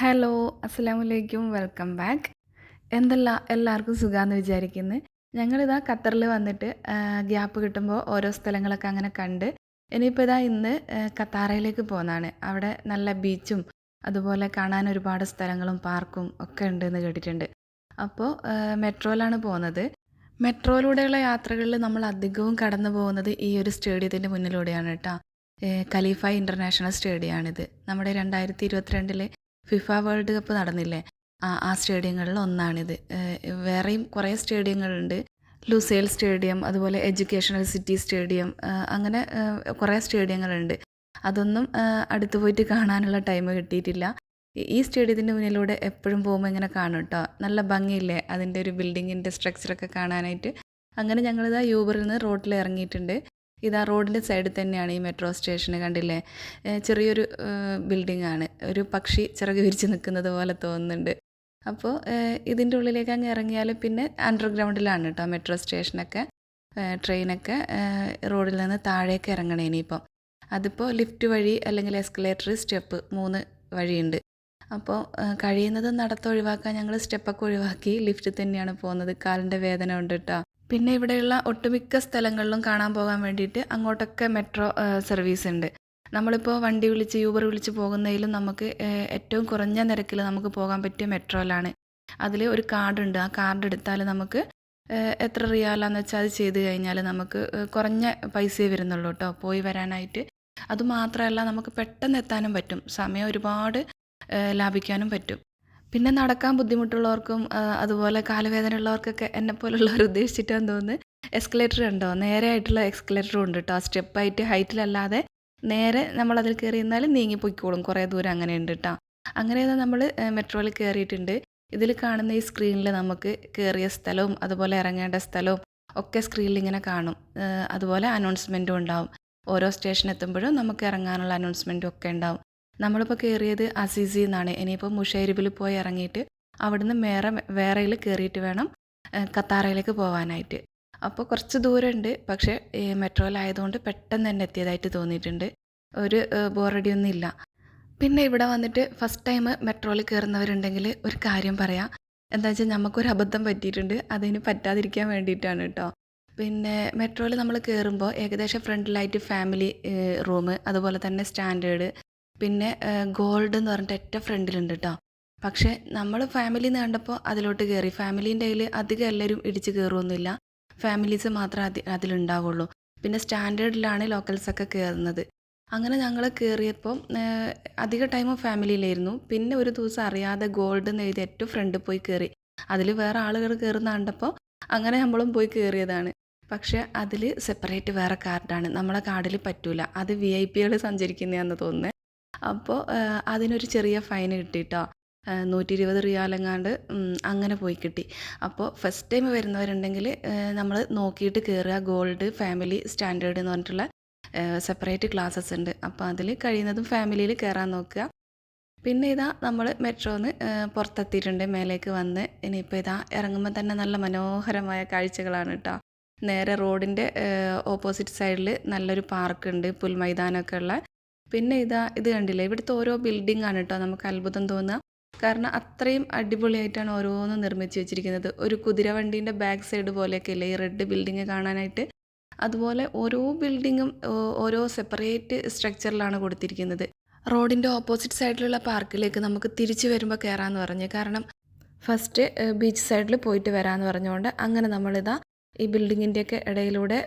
Hello അസ്സലാമു അലൈക്കും welcome back. എന്തല്ല എല്ലാവർക്കും സുഖമാണെന്ന് വിചാരിക്കുന്നു. ഞങ്ങളിതാ ഖത്തറിൽ വന്നിട്ട് ഗ്യാപ്പ് കിട്ടുമ്പോൾ ഓരോ സ്ഥലങ്ങളൊക്കെ അങ്ങനെ കണ്ട് ഇനിയിപ്പോൾ ഇതാ ഇന്ന് ഖത്താറയിലേക്ക് പോകുന്നതാണ് അവിടെ നല്ല ബീച്ചും അതുപോലെ കാണാൻ ഒരുപാട് സ്ഥലങ്ങളും പാർക്കും ഒക്കെ ഉണ്ട് എന്ന് കേട്ടിട്ടുണ്ട് അപ്പോൾ മെട്രോയിലാണ് പോകുന്നത് മെട്രോയിലൂടെയുള്ള യാത്രകളിൽ നമ്മൾ അധികവും കടന്നു പോകുന്നത് ഈ ഒരു സ്റ്റേഡിയത്തിന്റെ മുന്നിലൂടെയാണ് കേട്ടോ ഖലീഫ ഇന്റർനാഷണൽ സ്റ്റേഡിയമാണിത് നമ്മുടെ രണ്ടായിരത്തി ഇരുപത്തിരണ്ടിലെ ഫിഫ വേൾഡ് കപ്പ് നടന്നില്ലേ? ആ ആ സ്റ്റേഡിയങ്ങളിൽ ഒന്നാണിത്. വേറെയും കുറേ സ്റ്റേഡിയങ്ങളുണ്ട്. ലുസേൽ സ്റ്റേഡിയം അതുപോലെ എഡ്യൂക്കേഷണൽ സിറ്റി സ്റ്റേഡിയം അങ്ങനെ കുറേ സ്റ്റേഡിയങ്ങളുണ്ട്. അതൊന്നും അടുത്തു പോയിട്ട് കാണാനുള്ള ടൈം കിട്ടിയിട്ടില്ല. ഈ- സ്റ്റേഡിയത്തിന്റെ മുന്നിലൂടെ എപ്പോഴും പോകുമ്പോൾ ഇങ്ങനെ കാണും കേട്ടോ നല്ല ഭംഗിയില്ലേ അതിന്റെ ഒരു ബിൽഡിങ്ങിന്റെ സ്ട്രക്ചറൊക്കെ കാണാനായിട്ട്? അങ്ങനെ ഞങ്ങളിതാ യൂബറിൽ നിന്ന് റോഡിൽ ഇറങ്ങിയിട്ടുണ്ട്. ഇതാ റോഡിന്റെ സൈഡിൽ തന്നെയാണ് ഈ മെട്രോ സ്റ്റേഷൻ കണ്ടില്ലേ? ചെറിയൊരു ബിൽഡിംഗ് ആണ്. ഒരു പക്ഷി ചിറക് വിരിച്ച് നിൽക്കുന്നത് പോലെ തോന്നുന്നുണ്ട്. അപ്പോൾ ഇതിന്റെ ഉള്ളിലേക്ക് അങ്ങ് ഇറങ്ങിയാൽ പിന്നെ അണ്ടർഗ്രൗണ്ടിലാണ് കേട്ടോ മെട്രോ സ്റ്റേഷനൊക്കെ ട്രെയിനൊക്കെ റോഡിൽ നിന്ന് താഴേക്ക് ഇറങ്ങണേ ഇനിയിപ്പം. അതിപ്പോൾ ലിഫ്റ്റ് വഴി അല്ലെങ്കിൽ എസ്കലേറ്റർ സ്റ്റെപ്പ് മൂന്ന് വഴിയുണ്ട്. അപ്പോൾ കഴിയുന്നത് നടത്തൊഴിവാക്കാൻ ഞങ്ങൾ സ്റ്റെപ്പൊക്കെ ഒഴിവാക്കി ലിഫ്റ്റ് തന്നെയാണ് പോകുന്നത്. കാലിന്റെ വേദന ഉണ്ട് കേട്ടോ പിന്നെ ഇവിടെയുള്ള ഒട്ടുമിക്ക സ്ഥലങ്ങളിലും കാണാൻ പോകാൻ വേണ്ടിയിട്ട് അങ്ങോട്ടൊക്കെ മെട്രോ സർവീസ് ഉണ്ട് നമ്മളിപ്പോൾ വണ്ടി വിളിച്ച് യൂബർ വിളിച്ച് പോകുന്നതിലും നമുക്ക് ഏറ്റവും കുറഞ്ഞ നിരക്കിൽ നമുക്ക് പോകാൻ പറ്റിയ മെട്രോയിലാണ്. അതിൽ ഒരു കാർഡുണ്ട്. ആ കാർഡ് എടുത്താൽ നമുക്ക് എത്ര റിയാലാന്ന് വെച്ചാൽ അത് ചെയ്ത് കഴിഞ്ഞാൽ നമുക്ക് കുറഞ്ഞ പൈസയെ വരുന്നുള്ളൂ കേട്ടോ പോയി വരാനായിട്ട്. അതുമാത്രമല്ല നമുക്ക് പെട്ടെന്ന് എത്താനും പറ്റും. സമയം ഒരുപാട് ലാഭിക്കാനും പറ്റും. പിന്നെ നടക്കാൻ ബുദ്ധിമുട്ടുള്ളവർക്കും അതുപോലെ കാലുവേദന ഉള്ളവർക്കൊക്കെ എന്നെ പോലുള്ളവർ ഉദ്ദേശിച്ചിട്ടാന്ന് തോന്നുന്നു. എസ്കലേറ്റർ ഉണ്ടോ? നേരെ ആയിട്ടുള്ള എസ്കലേറ്ററും ഉണ്ട് കേട്ടോ സ്റ്റെപ്പായിട്ട് ഹൈറ്റിലല്ലാതെ നേരെ നമ്മൾ അതിൽ കയറി നിന്നാൽ നീങ്ങി പൊയ്ക്കോളും. കുറേ ദൂരം അങ്ങനെ ഉണ്ട് കേട്ടോ അങ്ങനെ നമ്മൾ മെട്രോയിൽ കയറിയിട്ടുണ്ട്. ഇതിൽ കാണുന്ന ഈ സ്ക്രീനിൽ നമുക്ക് കയറിയ സ്ഥലവും അതുപോലെ ഇറങ്ങേണ്ട സ്ഥലവും ഒക്കെ സ്ക്രീനിൽ ഇങ്ങനെ കാണും. അതുപോലെ അനൗൺസ്മെന്റും ഉണ്ടാവും. ഓരോ സ്റ്റേഷൻ എത്തുമ്പോഴും നമുക്ക് ഇറങ്ങാനുള്ള അനൗൺസ്മെന്റും ഒക്കെ ഉണ്ടാവും. നമ്മളിപ്പോൾ കയറിയത് അസീസി എന്നാണ് ഇനിയിപ്പോൾ മുഷൈരിബിൽ പോയി ഇറങ്ങിയിട്ട് അവിടുന്ന് വേറെ വേറെയിൽ കയറിയിട്ട് വേണം കത്താറയിലേക്ക് പോകാനായിട്ട് അപ്പോൾ കുറച്ച് ദൂരമുണ്ട് പക്ഷേ മെട്രോയിലായതുകൊണ്ട് പെട്ടെന്ന് തന്നെ എത്തിയതായിട്ട് തോന്നിയിട്ടുണ്ട്. ഒരു ബോറടിയൊന്നും ഇല്ല പിന്നെ ഇവിടെ വന്നിട്ട് ഫസ്റ്റ് ടൈം മെട്രോയിൽ കയറുന്നവരുണ്ടെങ്കിൽ ഒരു കാര്യം പറയാം. എന്താ വെച്ചാൽ നമുക്കൊരു അബദ്ധം പറ്റിയിട്ടുണ്ട്. അതിന് പറ്റാതിരിക്കാൻ വേണ്ടിയിട്ടാണ് കേട്ടോ പിന്നെ മെട്രോയിൽ നമ്മൾ കയറുമ്പോൾ ഏകദേശം ഫ്രണ്ടിലായിട്ട് ഫാമിലി റൂം അതുപോലെ തന്നെ സ്റ്റാൻഡേർഡ് പിന്നെ ഗോൾഡ് എന്ന് പറഞ്ഞിട്ട് ഏറ്റവും ഫ്രണ്ടിലുണ്ട് കേട്ടോ പക്ഷേ നമ്മൾ ഫാമിലി എന്ന് കണ്ടപ്പോൾ അതിലോട്ട് കയറി ഫാമിലീന്റെ കയ്യിൽ അധികം എല്ലാവരും ഇടിച്ച് കയറുമൊന്നുമില്ല ഫാമിലീസ് മാത്രമേ അതി അതിലുണ്ടാവുള്ളൂ. പിന്നെ സ്റ്റാൻഡേർഡിലാണ് ലോക്കൽസൊക്കെ കയറുന്നത് അങ്ങനെ ഞങ്ങൾ കയറിയപ്പോൾ അധിക ടൈമും ഫാമിലിയിലായിരുന്നു പിന്നെ ഒരു ദിവസം അറിയാതെ ഗോൾഡ് എന്ന് എഴുതി ഏറ്റവും ഫ്രണ്ടിൽ പോയി കയറി അതിൽ വേറെ ആളുകൾ കയറുന്ന കണ്ടപ്പോൾ അങ്ങനെ നമ്മളും പോയി കയറിയതാണ് പക്ഷേ അതിൽ സെപ്പറേറ്റ് വേറെ കാർഡാണ് നമ്മളെ കാർഡിൽ പറ്റൂല. അത് വി ഐ പികൾ സഞ്ചരിക്കുന്നതാണെന്ന് തോന്നുന്നത് അപ്പോൾ അതിനൊരു ചെറിയ ഫൈൻ കിട്ടിട്ടോ. നൂറ്റി ഇരുപത് റിയാലെങ്ങാണ്ട് അങ്ങനെ പോയി കിട്ടി. അപ്പോൾ ഫസ്റ്റ് ടൈം വരുന്നവരുണ്ടെങ്കിൽ നമ്മൾ നോക്കിയിട്ട് കയറുക ഗോൾഡ് ഫാമിലി സ്റ്റാൻഡേർഡ് എന്ന് പറഞ്ഞിട്ടുള്ള സെപ്പറേറ്റ് ക്ലാസ്സസ് ഉണ്ട്. അപ്പോൾ അതിൽ കഴിയുന്നതും ഫാമിലിയിൽ കയറാൻ നോക്കുക. പിന്നെ ഇതാ നമ്മൾ മെട്രോന്ന് പുറത്തെത്തിയിട്ടുണ്ട്. മേലേക്ക് വന്ന് ഇനിയിപ്പോൾ ഇതാ ഇറങ്ങുമ്പോൾ തന്നെ നല്ല മനോഹരമായ കാഴ്ചകളാണ് കേട്ടോ നേരെ റോഡിന്റെ ഓപ്പോസിറ്റ് സൈഡിൽ നല്ലൊരു പാർക്കുണ്ട്. പുൽമൈതാനമൊക്കെ ഉള്ള പിന്നെ ഇതാ ഇത് കണ്ടില്ലേ? ഇവിടുത്തെ ഓരോ ബിൽഡിംഗ് ആണ് കേട്ടോ നമുക്ക് അത്ഭുതം തോന്നുക. കാരണം അത്രയും അടിപൊളിയായിട്ടാണ് ഓരോന്നും നിർമ്മിച്ച് വെച്ചിരിക്കുന്നത്. ഒരു കുതിരവണ്ടീന്റെ ബാക്ക് സൈഡ് പോലെയൊക്കെ ഇല്ലേ ഈ റെഡ് ബിൽഡിങ് കാണാനായിട്ട്. അതുപോലെ ഓരോ ബിൽഡിങ്ങും ഓരോ സെപ്പറേറ്റ് സ്ട്രക്ചറിലാണ് കൊടുത്തിരിക്കുന്നത്. റോഡിന്റെ ഓപ്പോസിറ്റ് സൈഡിലുള്ള പാർക്കിലേക്ക് നമുക്ക് തിരിച്ചു വരുമ്പോൾ കയറാമെന്ന് പറഞ്ഞു. കാരണം ഫസ്റ്റ് ബീച്ച് സൈഡിൽ പോയിട്ട് വരാമെന്ന് പറഞ്ഞുകൊണ്ട് അങ്ങനെ നമ്മളിതാ ഈ ബിൽഡിങ്ങിന്റെയൊക്കെ ഇടയിലൂടെ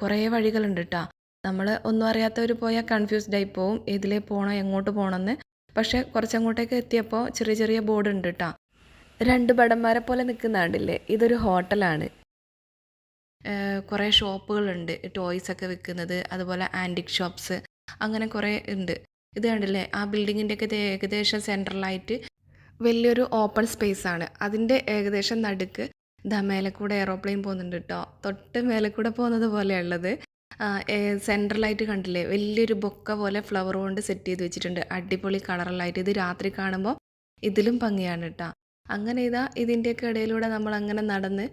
കുറേ വഴികളുണ്ട് കേട്ടോ നമ്മൾ ഒന്നും അറിയാത്തവർ പോയാൽ കൺഫ്യൂസ്ഡ് ആയി പോവും. ഏതിലേ പോകണം എങ്ങോട്ട് പോകണമെന്ന് പക്ഷേ കുറച്ചങ്ങോട്ടേക്ക് എത്തിയപ്പോൾ ചെറിയ ചെറിയ ബോർഡ് ഉണ്ട് കേട്ടോ രണ്ട് ഭടന്മാരെ പോലെ നിൽക്കുന്ന കണ്ടില്ലേ? ഇതൊരു ഹോട്ടലാണ്. കുറേ ഷോപ്പുകളുണ്ട്. ടോയ്സ് ഒക്കെ വിൽക്കുന്നത് അതുപോലെ ആന്റിക് ഷോപ്സ്. അങ്ങനെ കുറേ ഉണ്ട്. ഇത് കണ്ടില്ലേ? ആ ബിൽഡിങ്ങിന്റെ ഒക്കെ ഏകദേശം സെൻട്രലായിട്ട് വലിയൊരു ഓപ്പൺ സ്പേസ് ആണ്. അതിന്റെ ഏകദേശം നടുക്ക് ദാ മേലെ കൂടെ എയറോപ്ലെയിൻ പോകുന്നുണ്ട് കേട്ടോ തൊട്ട് മേലെ കൂടെ പോകുന്നത് പോലെയുള്ളത് സെൻട്രലായിട്ട് കണ്ടില്ലേ? വലിയൊരു ബൊക്ക പോലെ ഫ്ലവർ കൊണ്ട് സെറ്റ് ചെയ്ത് വെച്ചിട്ടുണ്ട്. അടിപൊളി കളറിലായിട്ട് ഇത് രാത്രി കാണുമ്പോൾ ഇതിലും ഭംഗിയാണ് കേട്ടോ അങ്ങനെ ഇതാ ഇതിന്റെയൊക്കെ ഇടയിലൂടെ നമ്മൾ അങ്ങനെ നടന്ന്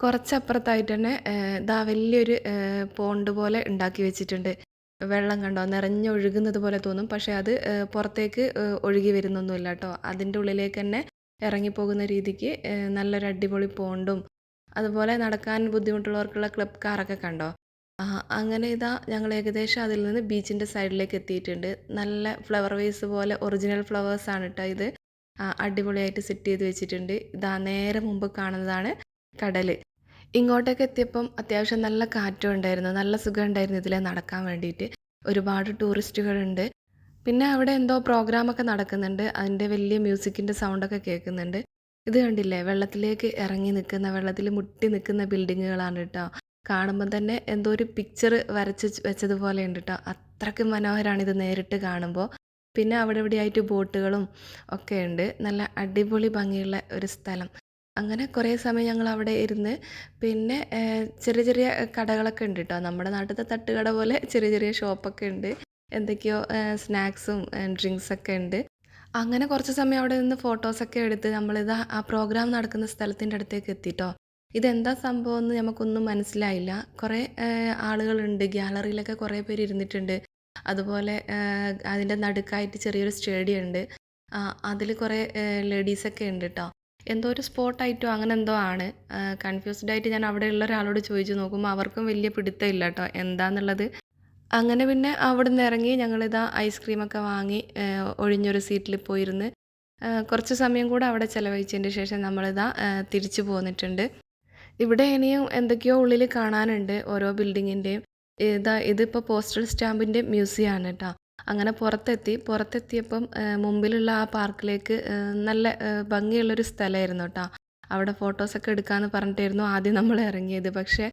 കുറച്ചപ്പുറത്തായിട്ട് തന്നെ ഇതാ വലിയൊരു പോണ്ട് പോലെ ഉണ്ടാക്കി വെച്ചിട്ടുണ്ട്. വെള്ളം കണ്ടോ? നിറഞ്ഞൊഴുകുന്നത് പോലെ തോന്നും. പക്ഷേ അത് പുറത്തേക്ക് ഒഴുകി വരുന്നൊന്നുമില്ല കേട്ടോ അതിന്റെ ഉള്ളിലേക്ക് തന്നെ ഇറങ്ങിപ്പോകുന്ന രീതിക്ക് നല്ലൊരു അടിപൊളി പോണ്ടും അതുപോലെ നടക്കാൻ ബുദ്ധിമുട്ടുള്ളവർക്കുള്ള ക്ലബ് കാറൊക്കെ കണ്ടോ? അങ്ങനെ ഇതാ ഞങ്ങൾ ഏകദേശം അതിൽ നിന്ന് ബീച്ചിന്റെ സൈഡിലേക്ക് എത്തിയിട്ടുണ്ട്. നല്ല ഫ്ലവർ വേസ് പോലെ ഒറിജിനൽ ഫ്ലവേഴ്സാണ് കേട്ടോ ഇത്. അടിപൊളിയായിട്ട് സെറ്റ് ചെയ്ത് വെച്ചിട്ടുണ്ട്. ഇതാ നേരെ മുമ്പ് കാണുന്നതാണ് കടൽ ഇങ്ങോട്ടേക്ക് എത്തിയപ്പം അത്യാവശ്യം നല്ല കാറ്റും ഉണ്ടായിരുന്നു. നല്ല സുഖം ഉണ്ടായിരുന്നു ഇതിലെ നടക്കാൻ വേണ്ടിയിട്ട്. ഒരുപാട് ടൂറിസ്റ്റുകളുണ്ട്. പിന്നെ അവിടെ എന്തോ പ്രോഗ്രാമൊക്കെ നടക്കുന്നുണ്ട്. അതിന്റെ വലിയ മ്യൂസിക്കിന്റെ സൗണ്ടൊക്കെ കേൾക്കുന്നുണ്ട്. ഇത് കണ്ടില്ലേ? വെള്ളത്തിലേക്ക് ഇറങ്ങി നിൽക്കുന്ന വെള്ളത്തിൽ മുട്ടി നിൽക്കുന്ന ബിൽഡിങ്ങുകളാണ് കേട്ടോ കാണുമ്പോൾ തന്നെ എന്തോ ഒരു പിക്ചർ വരച്ച് വെച്ചതുപോലെ ഉണ്ട് കേട്ടോ അത്രയ്ക്ക് മനോഹരമാണ് ഇത് നേരിട്ട് കാണുമ്പോൾ പിന്നെ അവിടെ ഇവിടെയായിട്ട് ബോട്ടുകളും ഒക്കെ ഉണ്ട്. നല്ല അടിപൊളി ഭംഗിയുള്ള ഒരു സ്ഥലം. അങ്ങനെ കുറേ സമയം ഞങ്ങൾ അവിടെ ഇരുന്ന് പിന്നെ ചെറിയ ചെറിയ കടകളൊക്കെ ഉണ്ട് കേട്ടോ നമ്മുടെ നാട്ടിലത്തെ തട്ടുകട പോലെ ചെറിയ ചെറിയ ഷോപ്പൊക്കെ ഉണ്ട്. എന്തൊക്കെയോ സ്നാക്സും ഡ്രിങ്ക്സൊക്കെ ഉണ്ട്. അങ്ങനെ കുറച്ച് സമയം അവിടെ നിന്ന് ഫോട്ടോസൊക്കെ എടുത്ത് നമ്മളിത് ആ പ്രോഗ്രാം നടക്കുന്ന സ്ഥലത്തിന്റെ അടുത്തേക്ക് എത്തിട്ടോ. ഇതെന്താ സംഭവം എന്ന് നമുക്കൊന്നും മനസ്സിലായില്ല. കുറേ ആളുകളുണ്ട്. ഗ്യാലറിയിലൊക്കെ കുറേ പേര് ഇരുന്നിട്ടുണ്ട്. അതുപോലെ അതിന്റെ നടുക്കായിട്ട് ചെറിയൊരു സ്റ്റേഡിയം ഉണ്ട്. അതിൽ കുറേ ലേഡീസൊക്കെ ഉണ്ട് കേട്ടോ എന്തോ ഒരു സ്പോട്ട് ആയിട്ടോ അങ്ങനെ എന്തോ ആണ്. കൺഫ്യൂസ്ഡ് ആയിട്ട് ഞാൻ അവിടെയുള്ള ഒരാളോട് ചോദിച്ചു നോക്കുമ്പോൾ അവർക്കും വലിയ പിടുത്തമില്ല കേട്ടോ എന്താന്നുള്ളത്? അങ്ങനെ പിന്നെ അവിടെ നിന്ന് ഇറങ്ങി ഞങ്ങളിതാ ഐസ്ക്രീമൊക്കെ വാങ്ങി ഒഴിഞ്ഞൊരു സീറ്റിൽ പോയിരുന്ന്. കുറച്ച് സമയം കൂടെ അവിടെ ചിലവഴിച്ചതിന്റെ ശേഷം നമ്മളിതാ തിരിച്ചു പോന്നിട്ടുണ്ട്. ഇവിടെ ഇനിയും എന്തൊക്കെയോ ഉള്ളിൽ കാണാനുണ്ട് ഓരോ ബിൽഡിങ്ങിന്റെയും ഇതാ ഇതിപ്പോൾ പോസ്റ്റൽ സ്റ്റാമ്പിന്റെ മ്യൂസിയം ആണ് കേട്ടോ അങ്ങനെ പുറത്തെത്തി പുറത്തെത്തിയപ്പം മുമ്പിലുള്ള ആ പാർക്കിലേക്ക് നല്ല ഭംഗിയുള്ളൊരു സ്ഥലമായിരുന്നു കേട്ടോ അവിടെ ഫോട്ടോസൊക്കെ എടുക്കാമെന്ന് പറഞ്ഞിട്ടായിരുന്നു ആദ്യം നമ്മൾ ഇറങ്ങിയത്. പക്ഷേ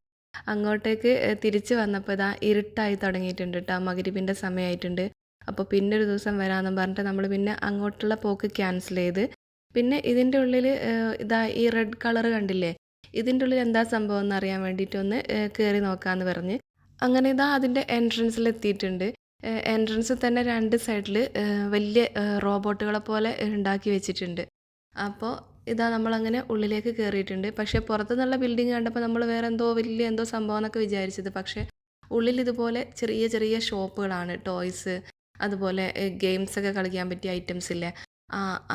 അങ്ങോട്ടേക്ക് തിരിച്ചു തിരിച്ച് വന്നപ്പോൾ ഇതാ ഇരുട്ടായി തുടങ്ങിയിട്ടുണ്ട് കേട്ടോ മകരിബിന്റെ സമയമായിട്ടുണ്ട് അപ്പോൾ പിന്നെ ഒരു ദിവസം വരാമെന്ന് പറഞ്ഞിട്ട് നമ്മൾ പിന്നെ അങ്ങോട്ടുള്ള പോക്ക് ക്യാൻസൽ ചെയ്ത്. പിന്നെ ഇതിന്റെ ഉള്ളിൽ ഇതാ ഈ റെഡ് കളർ കണ്ടില്ലേ? ഇതിന്റെ ഉള്ളിൽ എന്താ സംഭവം എന്ന് അറിയാൻ വേണ്ടിയിട്ട് ഒന്ന് കയറി നോക്കാമെന്ന് പറഞ്ഞ്. അങ്ങനെ ഇതാ അതിന്റെ എൻട്രൻസിൽ എത്തിയിട്ടുണ്ട്. എൻട്രൻസിൽ തന്നെ രണ്ട് സൈഡിൽ വലിയ റോബോട്ടുകളെ പോലെ ഉണ്ടാക്കി വെച്ചിട്ടുണ്ട്. അപ്പോൾ ഇതാ നമ്മളങ്ങനെ ഉള്ളിലേക്ക് കയറിയിട്ടുണ്ട് പക്ഷേ പുറത്തുനിന്നുള്ള ബിൽഡിംഗ് കണ്ടപ്പോൾ നമ്മൾ വേറെ എന്തോ വലിയ എന്തോ സംഭവം എന്നൊക്കെ വിചാരിച്ചത്. പക്ഷേ ഉള്ളിൽ ഇതുപോലെ ചെറിയ ചെറിയ ഷോപ്പുകളാണ്. ടോയ്സ് അതുപോലെ ഗെയിംസ് ഒക്കെ കളിക്കാൻ പറ്റിയ ഐറ്റംസ് ഇല്ലേ.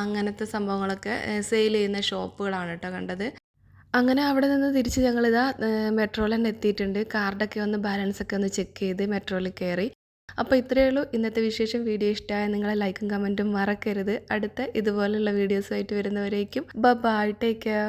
അങ്ങനത്തെ സംഭവങ്ങളൊക്കെ സെയിൽ ചെയ്യുന്ന ഷോപ്പുകളാണ് കേട്ടോ കണ്ടത്. അങ്ങനെ അവിടെ നിന്ന് തിരിച്ച് ഞങ്ങളിതാ മെട്രോയിൽ തന്നെ എത്തിയിട്ടുണ്ട്. കാർഡൊക്കെ ഒന്ന് ബാലൻസ് ഒക്കെ ഒന്ന് ചെക്ക് ചെയ്ത് മെട്രോയിൽ കയറി. അപ്പോൾ ഇത്രയേ ഉള്ളൂ. ഇന്നത്തെ വിശേഷം. വീഡിയോ ഇഷ്ടമായ നിങ്ങളെ ലൈക്കും കമന്റും മറക്കരുത്. അടുത്ത ഇതുപോലുള്ള വീഡിയോസുമായിട്ട് വരുന്നവരേക്കും. ബ ബൈ ടേക്ക് കെയർ.